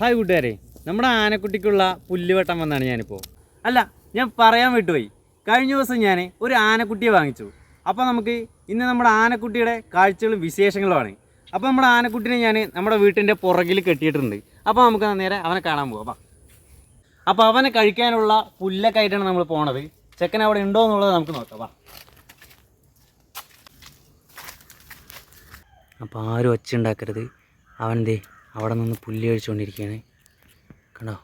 Hi കൂട്ടുകാരെ. നമ്മുടെ ആനക്കുട്ടിക്കുള്ള പുല്ലുവട്ടം വന്നാണ് ഞാനിപ്പോൾ അല്ല ഞാൻ പറയാൻ വിട്ടുപോയി. കഴിഞ്ഞ ദിവസം ഞാൻ ഒരു ആനക്കുട്ടിയെ വാങ്ങിച്ചു. അപ്പോൾ നമുക്ക് ഇന്ന് നമ്മുടെ ആനക്കുട്ടിയുടെ കാഴ്ചകളും വിശേഷങ്ങളുമാണ് അപ്പോൾ നമ്മുടെ ആനക്കുട്ടിനെ ഞാൻ നമ്മുടെ വീട്ടിന്റെ പുറകിൽ കെട്ടിയിട്ടുണ്ട്. അപ്പോൾ നമുക്ക് നേരെ അവനെ കാണാൻ പോകാം. അപ്പോൾ അവനെ കഴിക്കാനുള്ള പുല്ലൊക്കെ ആയിട്ടാണ് നമ്മൾ പോണത്. ചെക്കൻ അവിടെ ഉണ്ടോ എന്നുള്ളത് നമുക്ക് നോക്കാം. വാ. അപ്പോൾ ആരും ഒച്ച ഉണ്ടാക്കരുത്. അവൻ അവിടെ നിന്ന് പുല്ല് കഴിച്ചുകൊണ്ടിരിക്കുകയാണ്. കണ്ടോ?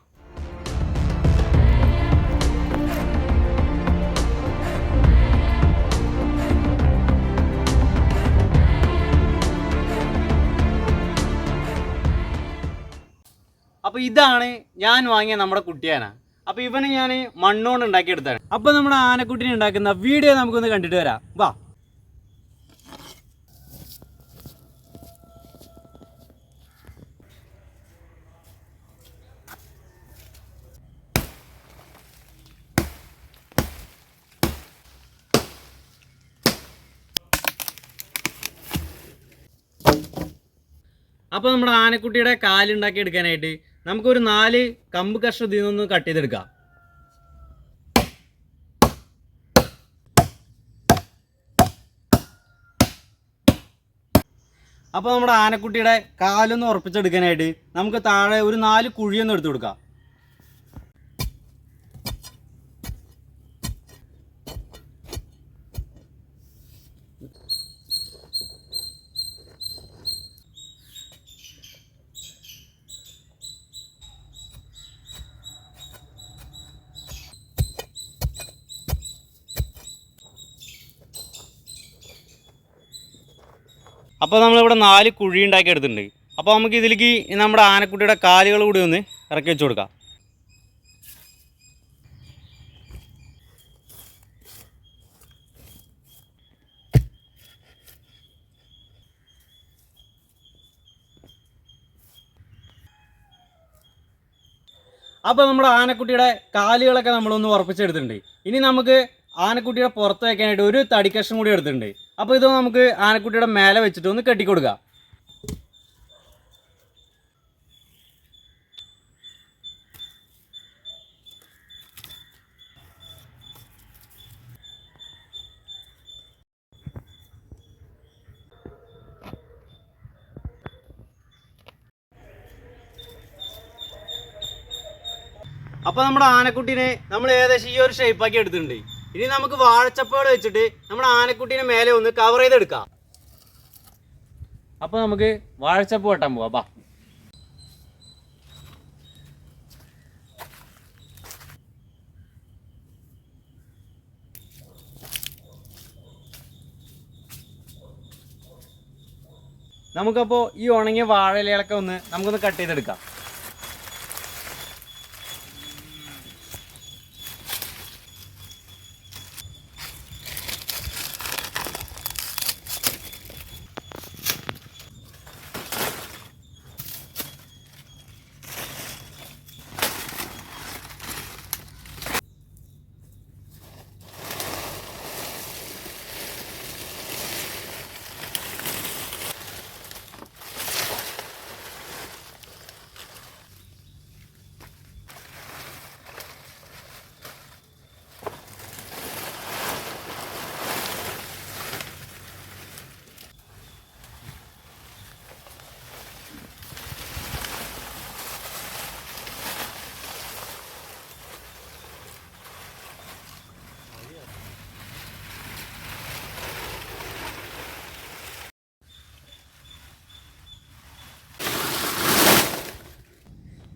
അപ്പോൾ ഇതാണ് ഞാൻ വാങ്ങിയ നമ്മുടെ കുട്ടിയാന. അപ്പോൾ ഇവനെ ഞാൻ മണ്ണുകൊണ്ട് ഉണ്ടാക്കിയെടുത്താണ് അപ്പോൾ നമ്മുടെ ആനക്കുട്ടിനെ ഉണ്ടാക്കുന്ന വീഡിയോ നമുക്കൊന്ന് കണ്ടിട്ട് വരാം. വാ. അപ്പോൾ നമ്മുടെ ആനക്കുട്ടിയുടെ കാലുണ്ടാക്കി എടുക്കാനായിട്ട് നമുക്കൊരു നാല് കമ്പ് കഷ്ണം ഇതിൽ നിന്ന് കട്ട് ചെയ്തെടുക്കാം. അപ്പോൾ നമ്മുടെ ആനക്കുട്ടിയുടെ കാലൊന്ന് ഉറപ്പിച്ചെടുക്കാനായിട്ട് നമുക്ക് താഴെ ഒരു നാല് കുഴിയൊന്നും എടുത്തു കൊടുക്കാം. അപ്പോൾ നമ്മളിവിടെ നാല് കുഴി ഉണ്ടാക്കി എടുത്തിട്ടുണ്ട്. അപ്പോൾ നമുക്ക് ഇതിലേക്ക് നമ്മുടെ ആനക്കുട്ടിയുടെ കാലുകൾ കൂടി ഒന്ന് ഇറക്കി വെച്ച് കൊടുക്കാം. അപ്പോൾ നമ്മുടെ ആനക്കുട്ടിയുടെ കാലുകളൊക്കെ നമ്മളൊന്ന് ഉറപ്പിച്ചെടുത്തിട്ടുണ്ട്. ഇനി നമുക്ക് ആനക്കുട്ടിയുടെ പുറത്ത് വയ്ക്കാനായിട്ട് ഒരു തടിക്കഷ്ണം കൂടി എടുത്തിട്ടുണ്ട്. അപ്പോൾ ഇത് നമുക്ക് ആനക്കുട്ടിയുടെ മേലെ വെച്ചിട്ട് ഒന്ന് കെട്ടിക്കൊടുക്കാം. അപ്പോൾ നമ്മുടെ ആനക്കുട്ടീനെ നമ്മൾ ഏകദേശം ഈ ഒരു ഷേപ്പാക്കി എടുത്തിട്ടുണ്ട്. ഇനി നമുക്ക് വാഴച്ചപ്പുകൾ വെച്ചിട്ട് നമ്മുടെ ആനക്കുട്ടീനെ മേലെ ഒന്ന് കവർ ചെയ്തെടുക്കാം. അപ്പോൾ നമുക്ക് വാഴച്ചപ്പ് വെട്ടാൻ പോവാ ബാ നമുക്കപ്പോൾ ഈ ഉണങ്ങിയ വാഴയിലൊക്കെ ഒന്ന് നമുക്കൊന്ന് കട്ട് ചെയ്തെടുക്കാം.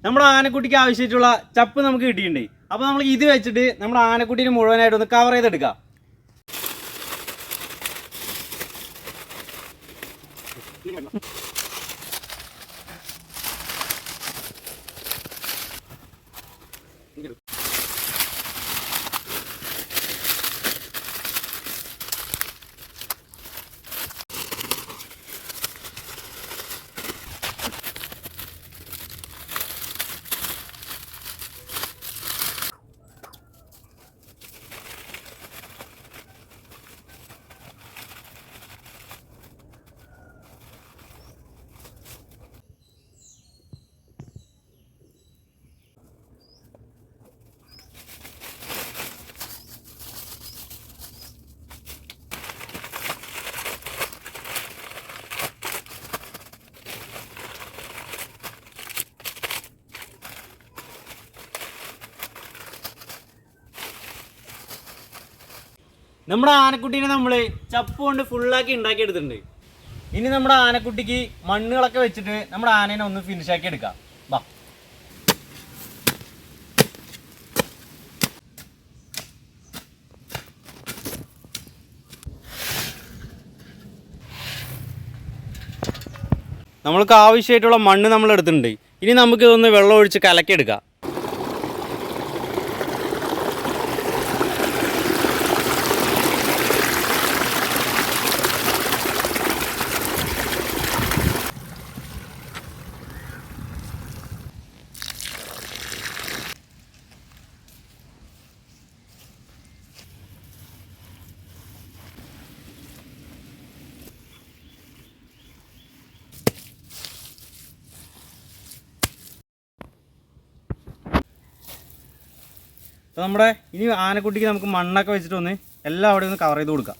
നമ്മുടെ ആനക്കുട്ടിക്ക് ആവശ്യമായിട്ടുള്ള ചപ്പ് നമുക്ക് കിട്ടിയിട്ടുണ്ട്. അപ്പോൾ നമ്മൾ ഇത് വെച്ചിട്ട് നമ്മുടെ ആനക്കുട്ടീനെ മുഴുവനായിട്ട് ഒന്ന് കവർ ചെയ്തെടുക്കാം. നമ്മുടെ ആനക്കുട്ടീനെ നമ്മൾ ചപ്പ് കൊണ്ട് ഫുള്ളാക്കി ഉണ്ടാക്കി എടുത്തിട്ടുണ്ട് ഇനി നമ്മുടെ ആനക്കുട്ടിക്ക് മണ്ണുകളൊക്കെ വെച്ചിട്ട് നമ്മുടെ ആനേനെ ഒന്ന് ഫിനിഷ് ആക്കി എടുക്കാം. വാ. നമ്മൾക്ക് ആവശ്യമായിട്ടുള്ള മണ്ണ് നമ്മൾ എടുത്തിട്ടുണ്ട് ഇനി നമുക്ക് ഇതൊന്ന് വെള്ളം ഒഴിച്ച് കലക്കിയെടുക്കാം. അപ്പോൾ നമ്മുടെ ഇനി ആനക്കുട്ടിക്ക് നമുക്ക് മണ്ണൊക്കെ വെച്ചിട്ട് ഒന്ന് എല്ലാം അവിടെ ഒന്ന് കവർ ചെയ്ത് കൊടുക്കാം.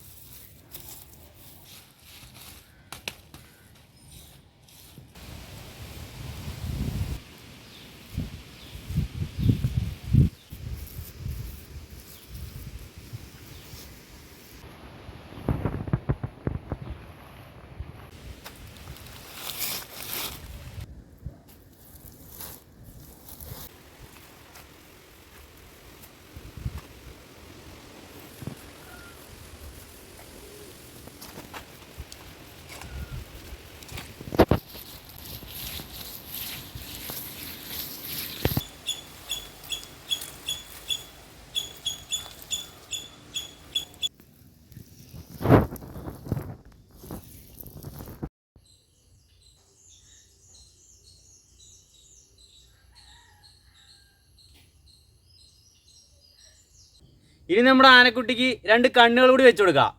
ഇനി നമ്മുടെ ആനക്കുട്ടിക്ക് രണ്ട് കണ്ണുകൾ കൂടി വെച്ചു കൊടുക്കാം.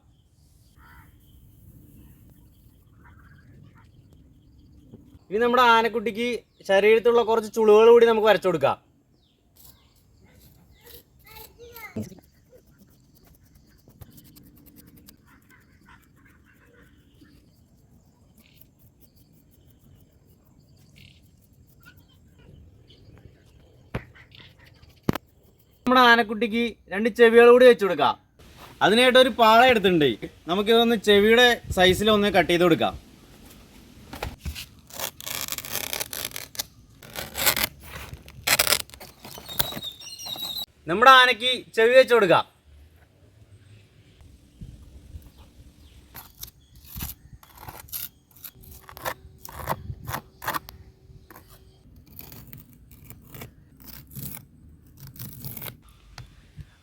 ഇനി നമ്മുടെ ആനക്കുട്ടിക്ക് ശരീരത്തിലുള്ള കുറച്ച് ചുളുകൾ കൂടി നമുക്ക് വരച്ചു കൊടുക്കാം. നമ്മുടെ ആനക്കുട്ടിക്ക് രണ്ട് ചെവികൾ കൂടി വെച്ചു കൊടുക്കാം. അതിനായിട്ട് ഒരു പാള എടുത്തിട്ടുണ്ട്. നമുക്കിതൊന്ന് ചെവിയുടെ സൈസിൽ ഒന്ന് കട്ട് ചെയ്ത് കൊടുക്കാം. നമ്മുടെ ആനയ്ക്ക് ചെവി വെച്ച് കൊടുക്കാം.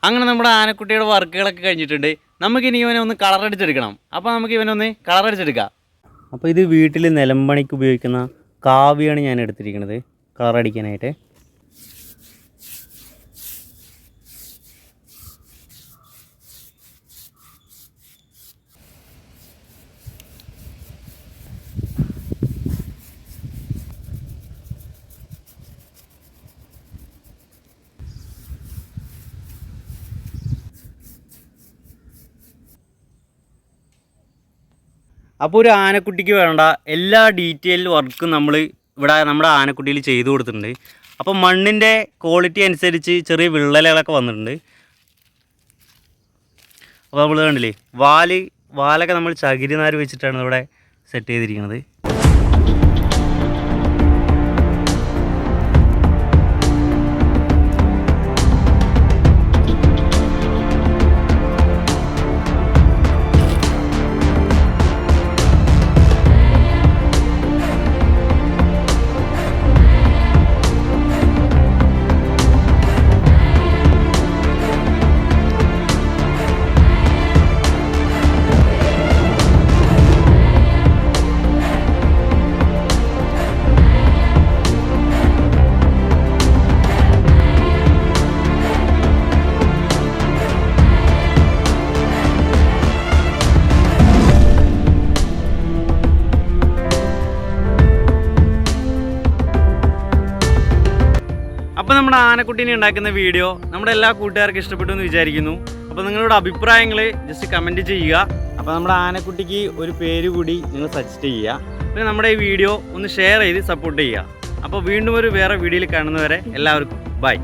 അങ്ങനെ നമ്മുടെ ആനക്കുട്ടിയുടെ വർക്കുകളൊക്കെ കഴിഞ്ഞിട്ടുണ്ട്. നമുക്ക് ഇനി ഇവനെ ഒന്ന് കളർ അടിച്ചെടുക്കണം. അപ്പോൾ നമുക്ക് ഇവനൊന്ന് കളർ അടിച്ചെടുക്കാം. അപ്പോൾ ഇത് വീട്ടിൽ നിലമ്പണിക്ക് ഉപയോഗിക്കുന്ന കാവിയാണ് ഞാൻ എടുത്തിരിക്കുന്നത്. കളർ അപ്പോൾ ഒരു ആനക്കുട്ടിക്ക് വേണ്ട എല്ലാ ഡീറ്റെയിൽ വർക്കും നമ്മൾ ഇവിടെ നമ്മുടെ ആനക്കുട്ടിയിൽ ചെയ്തു കൊടുത്തിട്ടുണ്ട്. അപ്പോൾ മണ്ണിന്റെ ക്വാളിറ്റി അനുസരിച്ച് ചെറിയ വിള്ളലുകളൊക്കെ വന്നിട്ടുണ്ട്. അപ്പോൾ നമ്മൾ കണ്ടില്ലേ വാൽ വാലൊക്കെ നമ്മൾ ചകിരിനാര് വെച്ചിട്ടാണ് ഇവിടെ സെറ്റ് ചെയ്തിരിക്കുന്നത്. ആനക്കുട്ടീനെ ഉണ്ടാക്കുന്ന വീഡിയോ നമ്മുടെ എല്ലാ കൂട്ടുകാർക്കും ഇഷ്ടപ്പെട്ടു എന്ന് വിചാരിക്കുന്നു. അപ്പോൾ നിങ്ങളുടെ അഭിപ്രായങ്ങൾ ജസ്റ്റ് കമന്റ് ചെയ്യുക. അപ്പോൾ നമ്മുടെ ആനക്കുട്ടിക്ക് ഒരു പേര് കൂടി നിങ്ങൾ സജസ്റ്റ് ചെയ്യുക. പിന്നെ നമ്മുടെ ഈ വീഡിയോ ഒന്ന് ഷെയർ ചെയ്ത് സപ്പോർട്ട് ചെയ്യുക. അപ്പോൾ വീണ്ടും ഒരു വേറെ വീഡിയോയിൽ കാണുന്നവരെ എല്ലാവർക്കും ബൈ